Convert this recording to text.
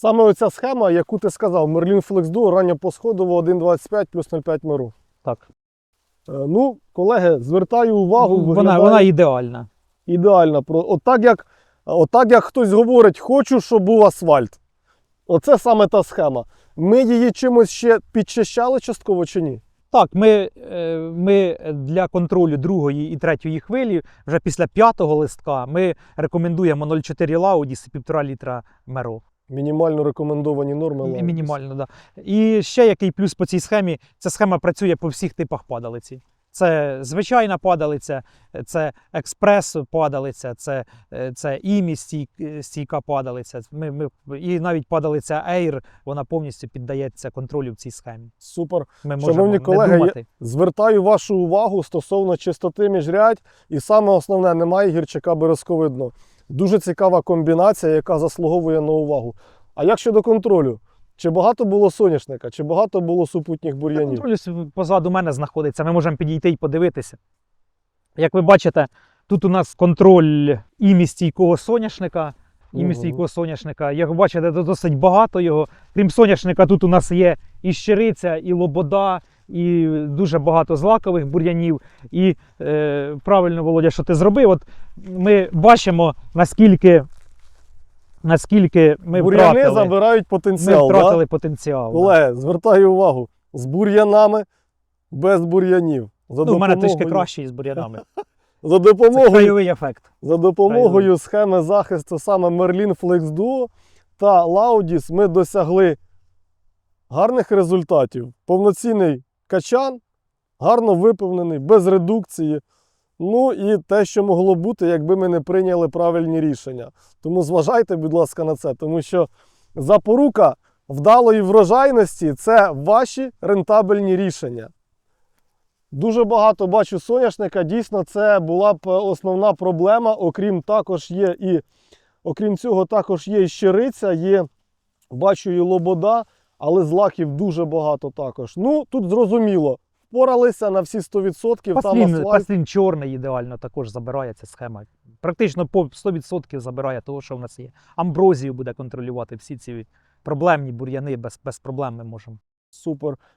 Саме оця схема, яку ти сказав, Merlin Flex Duo, рання посходово 1,25 плюс 0,5 миру. Так. Е, Ну, колеги, звертаю увагу, вона, виглядає вона ідеальна. ідеально. Про- Отак як, отак як хтось говорить, хочу, щоб був асфальт. Оце саме та схема. Ми її чимось ще підчищали частково чи ні? Так, ми, е, ми для контролю другої і третьої хвилі, вже після п'ятого листка, ми рекомендуємо 0,4 лаудіс і 1,5 літра меро. Мінімально рекомендовані норми. Лаудіс. Мінімально, да. І ще який плюс по цій схемі: ця схема працює по всіх типах падалиці. Це звичайна падалиця, це експрес падалиця, це, е, це імі стійка падалиця. Ми, ми, і навіть падалиця Air, вона повністю піддається контролю в цій схемі. Супер. Ми Шановні колеги, думати. Звертаю вашу увагу стосовно чистоти міжрядь, і саме основне, немає гірчака березкове дно. Дуже цікава комбінація, яка заслуговує на увагу. А як щодо контролю? Чи багато було соняшника, чи багато було супутніх бур'янів? Контроль позаду мене знаходиться. Ми можемо підійти і подивитися. Як ви бачите, тут у нас контроль імі стійкого соняшника. Імі стійкого соняшника. Як ви бачите, досить багато його. Крім соняшника, тут у нас є і щириця, і лобода, і дуже багато злакових бур'янів. І е, правильно, Володя, що ти зробив. От ми бачимо, наскільки, наскільки ми Бур'яни втратили, забирають ми потенціал. втратили да? потенціал. да. Звертаю увагу. З бур'янами, без бур'янів. За Ну, у мене трішки краще із бур'янами. За Це допомогою краєвий ефект. За допомогою схеми захисту саме Merlin Flex Duo та Laudis ми досягли гарних результатів. Повноцінний качан, гарно виповнений, без редукції. Ну і те, що могло бути, якби ми не прийняли правильні рішення. Тому зважайте, будь ласка, на це, тому що запорука вдалої врожайності це ваші рентабельні рішення. Дуже багато бачу соняшника. Дійсно, це була б основна проблема. Окрім також є і окрім цього, також є і щириця, є, бачу, і лобода, але злаків дуже багато також. Ну, тут зрозуміло, впоралися на всі 100%. Там Паслін, асфальт. паслін чорний ідеально також забирає ця схема. Практично по 100% забирає того, що в нас є. Амброзію буде контролювати всі ці проблемні бур'яни без, без проблем ми можемо. Супер.